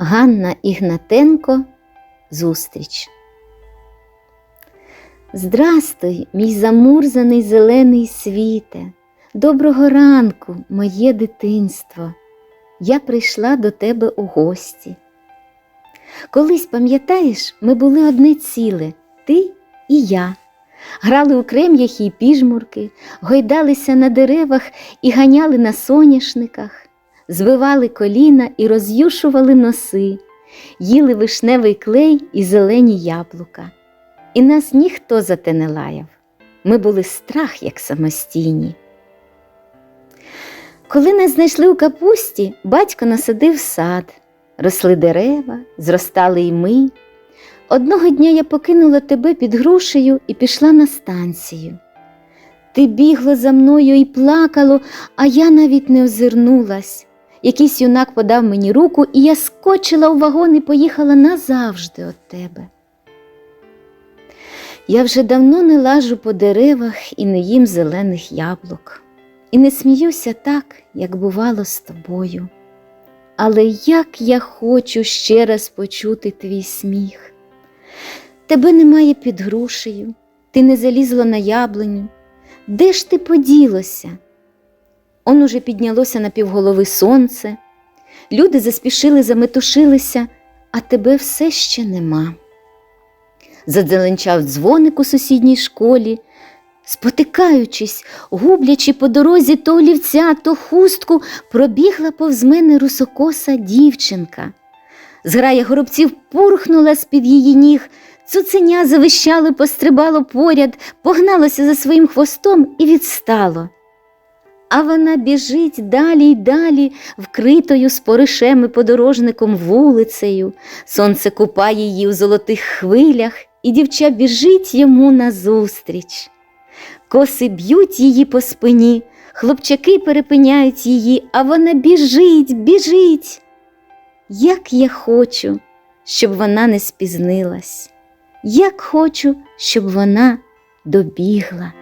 Ганна Ігнатенко Зустріч. Здрастуй, мій замурзаний зелений світе, доброго ранку, моє дитинство. Я прийшла до тебе у гості. Колись, пам'ятаєш, ми були одне ціле, ти і я. Грали у крем'яхи й піжмурки, гойдалися на деревах і ганяли на соняшниках, звивали коліна і роз'юшували носи, їли вишневий клей і зелені яблука. І нас ніхто за те не лаяв. Ми були страх, як самостійні. Коли нас знайшли у капусті, батько насадив сад, росли дерева, зростали й ми. Одного дня я покинула тебе під грушею і пішла на станцію. Ти бігла за мною і плакало, а я навіть не озирнулась. Якийсь юнак подав мені руку, і я скочила у вагон і поїхала назавжди від тебе. Я вже давно не лажу по деревах і не їм зелених яблук, і не сміюся так, як бувало з тобою. Але як я хочу ще раз почути твій сміх. Тебе немає під грушею, ти не залізла на яблуню. Де ж ти поділося? Он уже піднялося на півголови сонце. Люди заспішили, заметушилися, а тебе все ще нема. Задзеленчав дзвоник у сусідній школі, спотикаючись, гублячи по дорозі то олівця, то хустку, пробігла повз мене русокоса дівчинка. Зграя горобців пурхнула з-під її ніг, цуценя завищало, пострибало поряд, погналося за своїм хвостом і відстало. А вона біжить далі й далі, вкритою споришем і подорожником вулицею. Сонце купає її у золотих хвилях, і дівча біжить йому назустріч. Коси б'ють її по спині, хлопчаки перепиняють її, а вона біжить, біжить. Як я хочу, щоб вона не спізнилась, як хочу, щоб вона добігла.